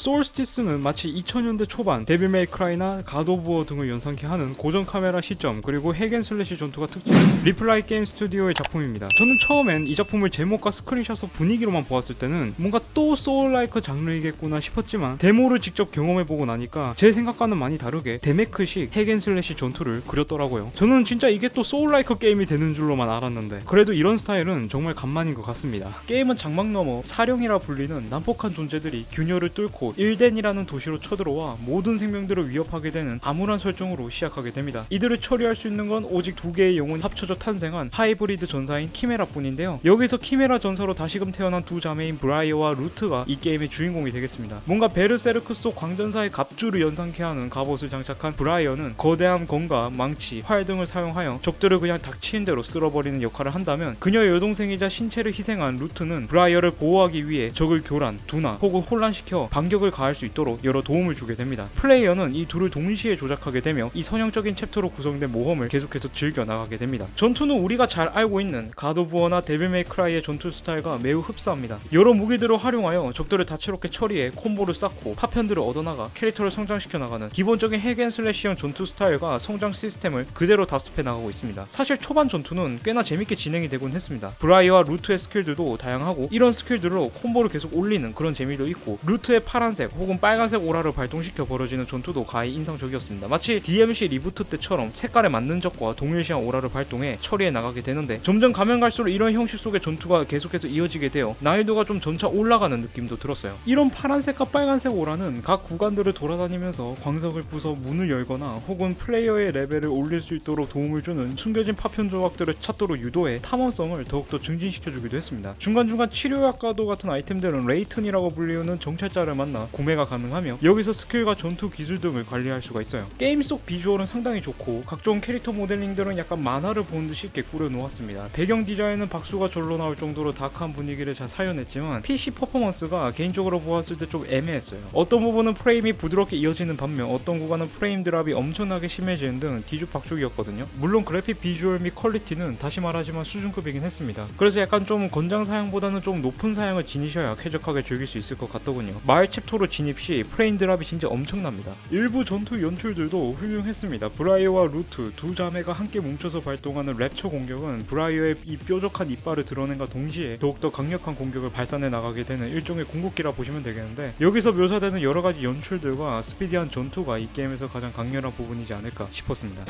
소울스티스는 마치 2000년대 초반 데빌 메이크라이나 가도부어 등을 연상케 하는 고전 카메라 시점 그리고 핵앤슬래시 전투가 특징 리플라이 게임 스튜디오의 작품입니다. 저는 처음엔 이 작품을 제목과 스크린샷 분위기로만 보았을 때는 뭔가 또 소울라이크 장르이겠구나 싶었지만 데모를 직접 경험해보고 나니까 제 생각과는 많이 다르게 데메크식 핵앤슬래시 전투를 그렸더라고요. 저는 진짜 이게 또 소울라이크 게임이 되는 줄로만 알았는데 그래도 이런 스타일은 정말 간만인 것 같습니다. 게임은 장막 너머 사령이라 불리는 난폭한 존재들이 균열을 뚫고 일덴이라는 도시로 쳐들어와 모든 생명들을 위협하게 되는 암울한 설정으로 시작하게 됩니다. 이들을 처리할 수 있는 건 오직 두 개의 영혼이 합쳐져 탄생한 하이브리드 전사인 키메라 뿐인데요. 여기서 키메라 전사로 다시금 태어난 두 자매인 브라이어와 루트가 이 게임의 주인공이 되겠습니다. 뭔가 베르세르크 속 광전사의 갑주를 연상케 하는 갑옷을 장착한 브라이어는 거대한 검과 망치, 활 등을 사용하여 적들을 그냥 닥치는 대로 쓸어버리는 역할을 한다면 그녀의 여동생이자 신체를 희생한 루트는 브라이어를 보호하기 위해 적을 교란, 둔화 혹은 혼란시켜 반격 을 가할 수 있도록 여러 도움을 주게 됩니다. 플레이어는 이 둘을 동시에 조작하게 되며 이 선형적인 챕터로 구성된 모험을 계속해서 즐겨 나가게 됩니다. 전투는 우리가 잘 알고 있는 가드오브어나 데빌메이 크라이의 전투 스타일과 매우 흡사합니다. 여러 무기들을 활용하여 적들을 다채롭게 처리해 콤보를 쌓고 파편들을 얻어나가 캐릭터를 성장시켜 나가는 기본적인 핵앤슬래시형 전투 스타일과 성장 시스템을 그대로 답습해 나가고 있습니다. 사실 초반 전투는 꽤나 재밌게 진행이 되곤 했습니다. 브라이와 루트의 스킬들도 다양하고 이런 스킬들로 콤보를 계속 올리는 그런 재미도 있고 루트의 파란 색 혹은 빨간색 오라를 발동시켜 벌어지는 전투도 가히 인상적이었습니다. 마치 DMC 리부트 때처럼 색깔에 맞는 적과 동일시한 오라를 발동해 처리해 나가게 되는데 점점 가면 갈수록 이런 형식 속의 전투가 계속해서 이어지게 되어 난이도가 좀 점차 올라가는 느낌도 들었어요. 이런 파란색과 빨간색 오라는 각 구간들을 돌아다니면서 광석을 부숴 문을 열거나 혹은 플레이어의 레벨을 올릴 수 있도록 도움을 주는 숨겨진 파편 조각들을 찾도록 유도해 탐험성을 더욱더 증진시켜주기도 했습니다. 중간중간 치료약과도 같은 아이템들은 레이튼이라고 불리우는 정찰자를 만나 구매가 가능하며 여기서 스킬과 전투 기술 등을 관리할 수가 있어요. 게임 속 비주얼은 상당히 좋고 각종 캐릭터 모델링들은 약간 만화를 보는 듯 쉽게 꾸려놓았습니다. 배경 디자인은 박수가 절로 나올 정도로 다크한 분위기를 잘 사용했지만 PC 퍼포먼스가 개인적으로 보았을 때 좀 애매했어요. 어떤 부분은 프레임이 부드럽게 이어지는 반면 어떤 구간은 프레임 드랍이 엄청나게 심해지는 등 뒤죽박죽이었거든요. 물론 그래픽 비주얼 및 퀄리티는 다시 말하지만 수준급이긴 했습니다. 그래서 약간 좀 건장 사양보다는 좀 높은 사양을 지니셔야 쾌적하게 즐길 수 있을 것 같더군요. 마을 챕터 로 진입 시 프레임 드랍이 진짜 엄청납니다. 일부 전투 연출들도 훌륭했습니다. 브라이어와 루트 두 자매가 함께 뭉쳐서 발동하는 랩처 공격은 브라이어의 이 뾰족한 이빨을 드러낸과 동시에 더욱더 강력한 공격을 발산해 나가게 되는 일종의 궁극기라 보시면 되겠는데 여기서 묘사되는 여러 가지 연출들과 스피디한 전투가 이 게임에서 가장 강렬한 부분이지 않을까 싶었습니다.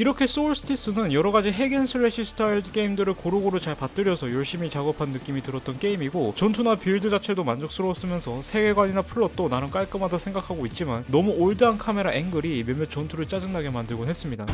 이렇게 소울스티스는 여러 가지 핵앤슬래시 스타일 게임들을 고루고루 잘 받들여서 열심히 작업한 느낌이 들었던 게임이고 전투나 빌드 자체도 만족스러웠으면서 세계관이나 플롯도 나름 깔끔하다 생각하고 있지만 너무 올드한 카메라 앵글이 몇몇 전투를 짜증나게 만들곤 했습니다.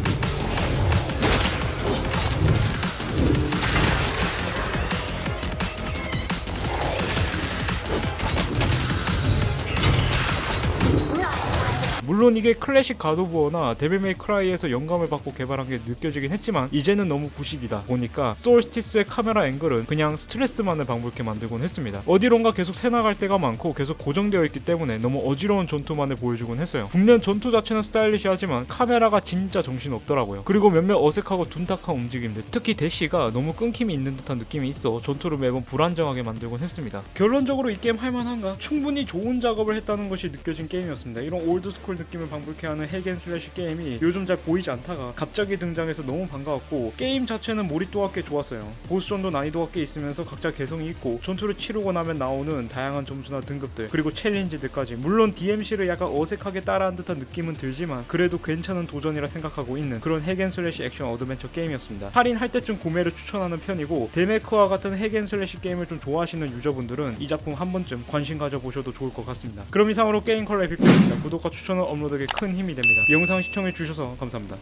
물론 이게 클래식 가도부어나 데빌 메이 크라이에서 영감을 받고 개발한 게 느껴지긴 했지만 이제는 너무 구식이다 보니까 소울스티스의 카메라 앵글은 그냥 스트레스만을 방불케 만들곤 했습니다. 어디론가 계속 새나갈 때가 많고 계속 고정되어 있기 때문에 너무 어지러운 전투만을 보여주곤 했어요. 분명 전투 자체는 스타일리시하지만 카메라가 진짜 정신 없더라고요. 그리고 몇몇 어색하고 둔탁한 움직임들 특히 대시가 너무 끊김이 있는 듯한 느낌이 있어 전투를 매번 불안정하게 만들곤 했습니다. 결론적으로 이 게임 할만한가? 충분히 좋은 작업을 했다는 것이 느껴진 게임이었습니다. 이런 올드스쿨 느낌을 방불케 하는 핵앤슬래시 게임이 요즘 잘 보이지 않다가 갑자기 등장해서 너무 반가웠고 게임 자체는 몰입도가 꽤 좋았어요. 보스전도 난이도가 꽤 있으면서 각자 개성이 있고 전투를 치르고 나면 나오는 다양한 점수나 등급들 그리고 챌린지들까지 물론 DMC를 약간 어색하게 따라한 듯한 느낌은 들지만 그래도 괜찮은 도전이라 생각하고 있는 그런 핵앤슬래시 액션 어드벤처 게임이었습니다. 할인할 때쯤 구매를 추천하는 편이고 데메크와 같은 핵앤슬래시 게임을 좀 좋아하시는 유저분들은 이 작품 한 번쯤 관심 가져보셔도 좋을 것 같습니다. 그럼 이상으로 게임 컬러의 비평입니다. 구독과 추천은 업로드에 큰 힘이 됩니다. 영상 시청해주셔서 감사합니다.